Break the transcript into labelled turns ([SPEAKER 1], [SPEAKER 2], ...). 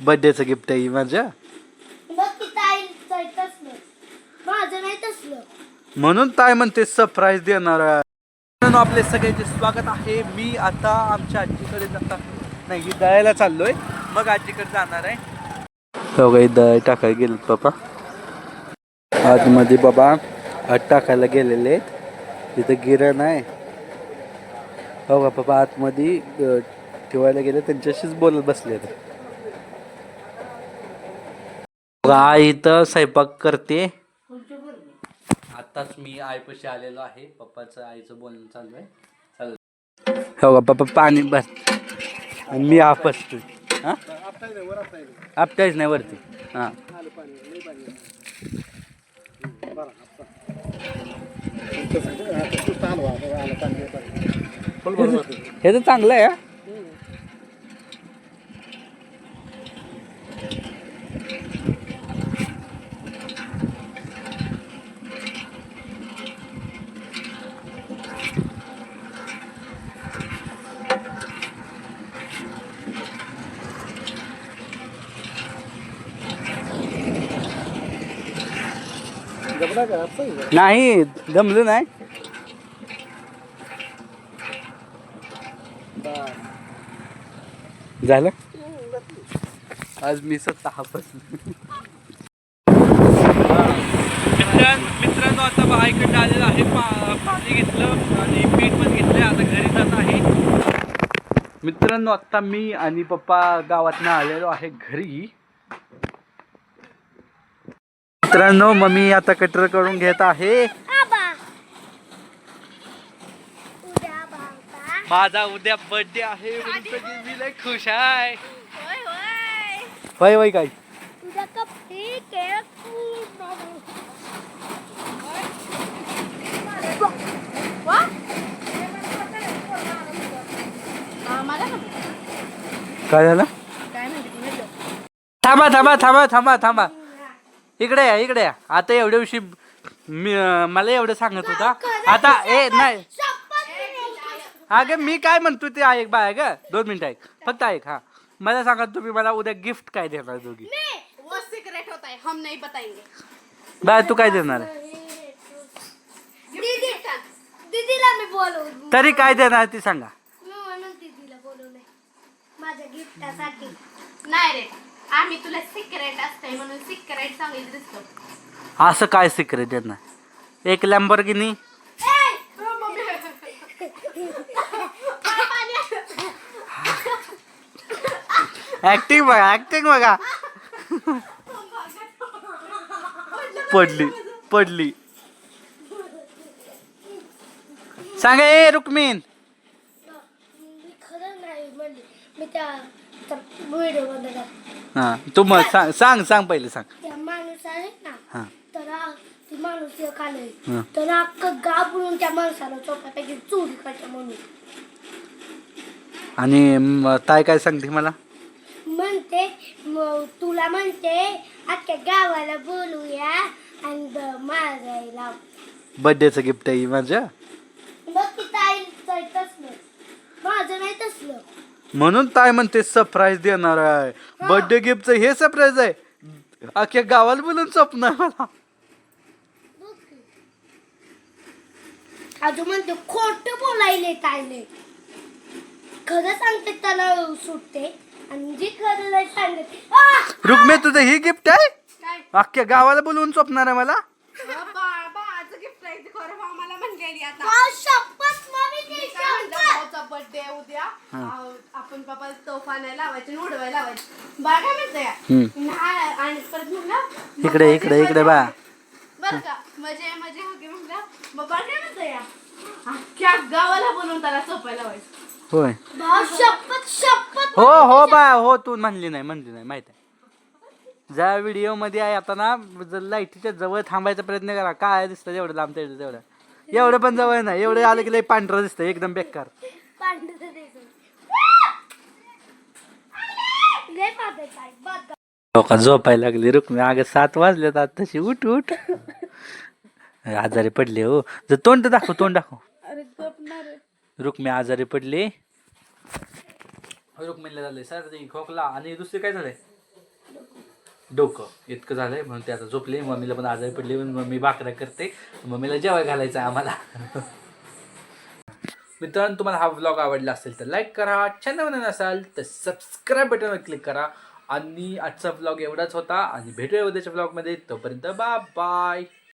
[SPEAKER 1] बर्थडेचं gift आहे माझ्या?
[SPEAKER 2] बघ की ताई ताई तसलं. माझं नाही तसलं.
[SPEAKER 1] म्हणून ताय म्हणते सरप्राईज देणार आहे. मित्रांनो, आपले सगळ्यांचे स्वागत आहे. मी आता आमच्या आजीकडे जाता नाही दळायला चाललोय. मग आजीकडे जाणार आहे. हो काही दळ टाकायला गेलेत बाबा. आतमध्ये बाबा आत टाकायला गेलेले आहेत. तिथं गिरण आहे. हो का बाबा आतमध्ये अं, ठेवायला गेले त्यांच्याशीच बोलत बसलेत. आई इथं स्वयंपाक करते. आताच मी आईपाशी आलेलो आहे. पप्पाचं आईचं बोलणं चालू आहे. चालू. हो पप्पा पाणी बस. आणि मी आपसतोय हां? आपटायच नाही वरती. हां. हे तर चांगलं आहे नाही जमलं नाही. झालं? आज मी स्वतः मित्रांनो आता बाईकडे आलेलं आहे पा पाणी घेतलं आणि पीठ पण घेतलं आता घरी जात आहे. मित्रांनो आता मी आणि पप्पा गावातनं आलेलो आहे घरी. मित्रांनो मम्मी आता कटर करून घेत आहे.
[SPEAKER 2] आबा. उद्या बाबा.
[SPEAKER 1] माझा उद्या बर्थडे आहे मी लय खुश आहे.
[SPEAKER 2] होय होय.
[SPEAKER 1] होय होय काय? काय झालं?
[SPEAKER 2] काय म्हणते
[SPEAKER 1] थांबा थांबा थांबा थांबा थांबा. इकडे या इकडे या. आता एवढ्या दिवशी मला एवढं सांगत होता. आता ए नाही. अगे मी काय म्हणतो ते ऐक बा ग. दोन मिनिटं ऐक. फक्त ऐक हा. मला सांगा तुम्ही मला उद्या गिफ्ट काय देणार दोघी?
[SPEAKER 3] वो सीक्रेट होता है हम नहीं बताएंगे.
[SPEAKER 1] बाय तू काय देणार? आहे?
[SPEAKER 2] दीदी दीदीला मी बोलवू.
[SPEAKER 1] तरी काय देणार ती सांगा.
[SPEAKER 2] मी म्हणून दीदीला बोलवलंय. माझ्या गिफ्टासाठी
[SPEAKER 3] नाही रे. आम्ही तुला सिक्रेट असतंय म्हणून सिक्रेट सांगितलं दिसतो.
[SPEAKER 1] असं काय सिक्रेट देणार एक लॅम्बोर्गिनी ऍक्टिंग बघा ऍक्टिंग बघा. पडली पडली. सांगा ए रुक्मिन
[SPEAKER 2] मी खरं नाही म्हणले. मी त्या व्हिडिओ
[SPEAKER 1] हा तू मग सांग सांग सांग पहिले सांग.
[SPEAKER 2] त्या माणूस आहे ना
[SPEAKER 1] हा.
[SPEAKER 2] तर आ- ती माणूस. तर अख्खं गाव बोलून त्या माणसाला चोपापैकी चोरी करते म्हणून.
[SPEAKER 1] आणि म, ताई काय सांगते मला?
[SPEAKER 2] म्हणते तुला म्हणते अख्ख्या गावाला बोलूया आणि ब- मारायला.
[SPEAKER 1] बर्थडेचं गिफ्ट आहे माझ्या
[SPEAKER 2] बघ ताई ताई तसलं माझं नाही तसलं
[SPEAKER 1] म्हणून ताई म्हणते सरप्राईज देणार आहे. बर्थडे गिफ्टचं हे सरप्राईज आहे. अख्ख्या गावाला बोलून स्वप्न आहे मला.
[SPEAKER 2] अजून म्हणते खोट बोलायले खरं सांगते त्याला सुटते. आणि जी खरं नाही सांगते!
[SPEAKER 1] रुक्मे तुझं हे गिफ्ट आहे?
[SPEAKER 3] काय?
[SPEAKER 1] अख्ख्या गावाला बोलवून स्वप्णार आहे मला?
[SPEAKER 3] गिफ्ट आहे बर्थडे उद्या. आपण पप्पा तोफा नाही लावायचे आणि उडवायला लावायचे. बाळ काय म्हणतंय
[SPEAKER 1] हम्म.
[SPEAKER 3] नाही, आणि परत म्हणलं
[SPEAKER 1] इकडे इकडे इकडे बा
[SPEAKER 3] बरं का? की म्हणलं मग बाळ काय म्हणतंय अख्ख्या गावाला बोलून त्याला सोपायला लावायचं.
[SPEAKER 1] होय.
[SPEAKER 2] भाऊ शपथ शपथ.
[SPEAKER 1] हो हो बा हो तू म्हणली नाही म्हणली नाही माहीत आहे. ज्या व्हिडिओमध्ये आहे आता ना जर लाईटीच्या जवळ थांबायचा प्रयत्न करा काय दिसतं जेवढं लांब तेवढं तेवढं. एवढं पण जवळ नाही एवढं आलं की लई पांढरं दिसतं एकदम बेकार. का झोपायला लागली. रुक्मी अगं सात वाजल्यात आता तशी उठ उठ. आजारी पडले हो. जर तोंड दाखव तोंड दाखव. रुक्मी आजारी पडले. रुक्मिणीला झाले सर्दी खोकला आणि दुसरे काय झालंय? डोकं. इतकं झालंय म्हणून ते आता झोपले. मम्मीला पण आजारी पडली म्हणून मम्मी भाकऱ्या करते. मम्मीला जेवाय घालायचं आहे आम्हाला. मित्रांनो तुम्हाला हा व्लॉग आवडला असेल तर लाईक करा. चॅनल बनवून असाल तर सबस्क्राईब बटनवर क्लिक करा. आणि आजचा व्लॉग एवढाच होता. आणि भेटूया उद्याच्या व्लॉगमध्ये तोपर्यंत बा बाय